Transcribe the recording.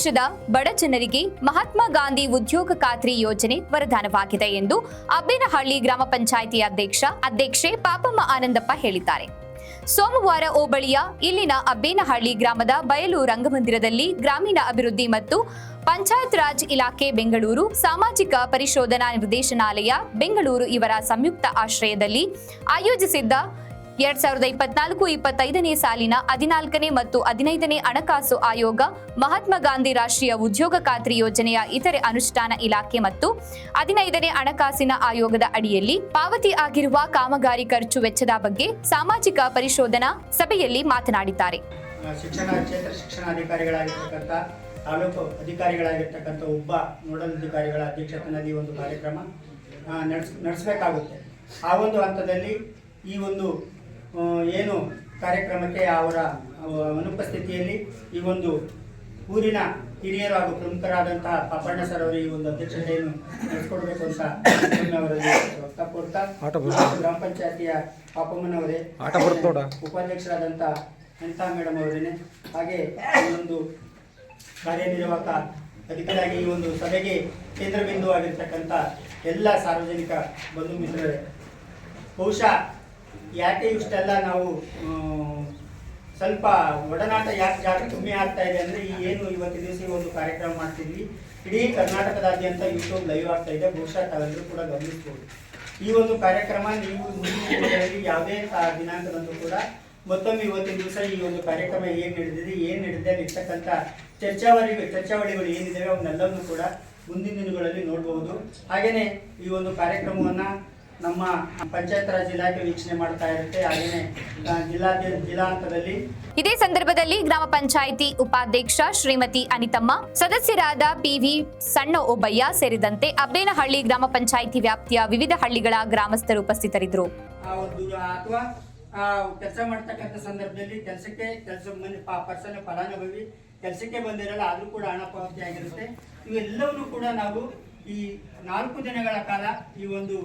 ದೇಶದ ಬಡ ಜನರಿಗೆ ಮಹಾತ್ಮ ಗಾಂಧಿ ಉದ್ಯೋಗ ಖಾತ್ರಿ ಯೋಜನೆ ವರದಾನವಾಗಿದೆ ಎಂದು ಅಬ್ಬೇನಹಳ್ಳಿ ಗ್ರಾಮ ಪಂಚಾಯಿತಿ ಅಧ್ಯಕ್ಷ ಅಧ್ಯಕ್ಷೆ ಪಾಪಮ್ಮ ಆನಂದಪ್ಪ ಹೇಳಿದ್ದಾರೆ. ಸೋಮವಾರ ಹೋಬಳಿಯ ಇಲ್ಲಿನ ಅಬ್ಬೇನಹಳ್ಳಿ ಗ್ರಾಮದ ಬಯಲು ರಂಗಮಂದಿರದಲ್ಲಿ ಗ್ರಾಮೀಣ ಅಭಿವೃದ್ಧಿ ಮತ್ತು ಪಂಚಾಯತ್ ರಾಜ್ ಇಲಾಖೆ ಬೆಂಗಳೂರು ಸಾಮಾಜಿಕ ಪರಿಶೋಧನಾ ನಿರ್ದೇಶನಾಲಯ ಬೆಂಗಳೂರು ಇವರ ಸಂಯುಕ್ತ ಆಶ್ರಯದಲ್ಲಿ ಆಯೋಜಿಸಿದ್ದ ಎರಡ್ ಸಾವಿರದ ಇಪ್ಪತ್ನಾಲ್ಕು ಇಪ್ಪತ್ತೈದನೇ ಸಾಲಿನ ಹದಿನಾಲ್ಕನೇ ಮತ್ತು ಹದಿನೈದನೇ ಹಣಕಾಸು ಆಯೋಗ, ಮಹಾತ್ಮ ಗಾಂಧಿ ರಾಷ್ಟ್ರೀಯ ಉದ್ಯೋಗ ಖಾತ್ರಿ ಯೋಜನೆಯ ಇತರೆ ಅನುಷ್ಠಾನ ಇಲಾಖೆ ಮತ್ತು ಹದಿನೈದನೇ ಹಣಕಾಸಿನ ಆಯೋಗದ ಅಡಿಯಲ್ಲಿ ಪಾವತಿ ಆಗಿರುವ ಕಾಮಗಾರಿ ಖರ್ಚು ವೆಚ್ಚದ ಬಗ್ಗೆ ಸಾಮಾಜಿಕ ಪರಿಶೋಧನಾ ಸಭೆಯಲ್ಲಿ ಮಾತನಾಡಿದ್ದಾರೆ. ಶಿಕ್ಷಣ ಕ್ಷೇತ್ರ ತಾಲೂಕು ಅಧಿಕಾರಿಗಳಾಗಿರ್ತಕ್ಕಂಥ ಒಬ್ಬ ನೋಡಲ್ ಅಧಿಕಾರಿಗಳ ಅಧ್ಯಕ್ಷತೆಯಲ್ಲಿ ಒಂದು ಕಾರ್ಯಕ್ರಮ ನಡೆಸ್, ನಡೆಸಬೇಕಾಗುತ್ತೆ. ಆ ಒಂದು ಹಂತದಲ್ಲಿ ಈ ಒಂದು ಏನು ಕಾರ್ಯಕ್ರಮಕ್ಕೆ ಅವರ ಅವ ಅನುಪಸ್ಥಿತಿಯಲ್ಲಿ ಈ ಒಂದು ಊರಿನ ಹಿರಿಯರು ಹಾಗೂ ಪ್ರಮುಖರಾದಂತಹ ಪಾಪಣ್ಣ ಸರ್ ಅವರು ಈ ಒಂದು ಅಧ್ಯಕ್ಷತೆಯನ್ನು ನಡೆಸಿಕೊಡ್ಬೇಕು ಅಂತ ಅವರಲ್ಲಿ ವ್ಯಕ್ತಪಡ್ತಾ ಗ್ರಾಮ ಪಂಚಾಯತಿಯ ಪಾಪಮ್ಮನವರೇ. ಉಪಾಧ್ಯಕ್ಷರಾದಂಥ ಅನಿತಾ ಮೇಡಮ್ ಅವರೇನೆ. ಹಾಗೆ ಈ ಒಂದು ಕಾರ್ಯನಿರ್ವಾಹಕ ಅಧಿಕಾರಿಯಾಗಿ ಈ ಒಂದು ಸಭೆಗೆ ಕೇಂದ್ರ ಬಿಂದುವಾಗಿರ್ತಕ್ಕಂಥ ಎಲ್ಲ ಸಾರ್ವಜನಿಕ ಬಂಧು ಮಿತ್ರರೇ ಬಹುಶಃ ಯಾಕೆ ಇಷ್ಟೆಲ್ಲ ನಾವು ಸ್ವಲ್ಪ ಒಡನಾಟ ಯಾಕೆ ಜಾಗ ಕಮ್ಮಿ ಆಗ್ತಾ ಇದೆ ಅಂದರೆ ಈ ಏನು ಇವತ್ತು ದಿವಸ ಒಂದು ಕಾರ್ಯಕ್ರಮ ಮಾಡ್ತಿದ್ವಿ. ಇಡೀ ಕರ್ನಾಟಕದಾದ್ಯಂತ ಯೂಟ್ಯೂಬ್ ಲೈವ್ ಆಗ್ತಾ ಇದೆ. ಬಹುಶಃ ತಾವೆಲ್ಲರೂ ಕೂಡ ಗಮನಿಸ್ಬೋದು. ಈ ಒಂದು ಕಾರ್ಯಕ್ರಮ ನೀವು ಮುಂದಿನ ಯಾವುದೇ ದಿನಾಂಕದಂದು ಕೂಡ ಮತ್ತೊಮ್ಮೆ ಇವತ್ತಿನ ದಿವಸ ಈ ಒಂದು ಕಾರ್ಯಕ್ರಮ ಏನು ನಡೆದಿದೆ ಏನು ನಡೆದಿದೆ ಅಲ್ಲಿರ್ತಕ್ಕಂಥ ಚರ್ಚಾವಳಿ, ಚರ್ಚಾವಳಿಗಳು ಏನಿದ್ದಾವೆ ಅವನ್ನೆಲ್ಲವನ್ನು ಕೂಡ ಮುಂದಿನ ದಿನಗಳಲ್ಲಿ ನೋಡಬಹುದು ಹಾಗೆಯೇ ಈ ಒಂದು ಕಾರ್ಯಕ್ರಮವನ್ನ ನಮ್ಮ ಪಂಚಾಯತ್ ರಾಜ್ ಇಲಾಖೆ ವೀಕ್ಷಣೆ ಮಾಡ್ತಾ ಇರುತ್ತೆ ಹಾಗೇನೆ ಜಿಲ್ಲಾ ಜಿಲ್ಲಾ ಹಂತದಲ್ಲಿ ಇದೇ ಸಂದರ್ಭದಲ್ಲಿ ಗ್ರಾಮ ಪಂಚಾಯಿತಿ ಉಪಾಧ್ಯಕ್ಷ ಶ್ರೀಮತಿ ಅನಿತಮ್ಮ ಸದಸ್ಯರಾದ ಪಿವಿ ಸಣ್ಣ ಓಬಯ್ಯ ಸೇರಿದಂತೆ ಅಬ್ಬೇನಹಳ್ಳಿ ಗ್ರಾಮ ಪಂಚಾಯಿತಿ ವ್ಯಾಪ್ತಿಯ ವಿವಿಧ ಹಳ್ಳಿಗಳ ಗ್ರಾಮಸ್ಥರು ಉಪಸ್ಥಿತರಿದ್ದರು. ಅಥವಾ ಕೆಲಸ ಮಾಡ್ತಕ್ಕಂಥ ಸಂದರ್ಭದಲ್ಲಿ ಕೆಲಸಕ್ಕೆ ಕೆಲಸ ಪರ್ಸನ್ ಫಲಾನುಭವಿ ಕೆಲಸಕ್ಕೆ ಬಂದಿರಲ್ಲ ಆದ್ರೂ ಕೂಡ ಹಣ ಪಾವತಿ ಆಗಿರುತ್ತೆ. ಇವೆಲ್ಲವನ್ನೂ ಕೂಡ ನಾವು ಈ ನಾಲ್ಕು ದಿನಗಳ ಕಾಲ ಈ ಒಂದು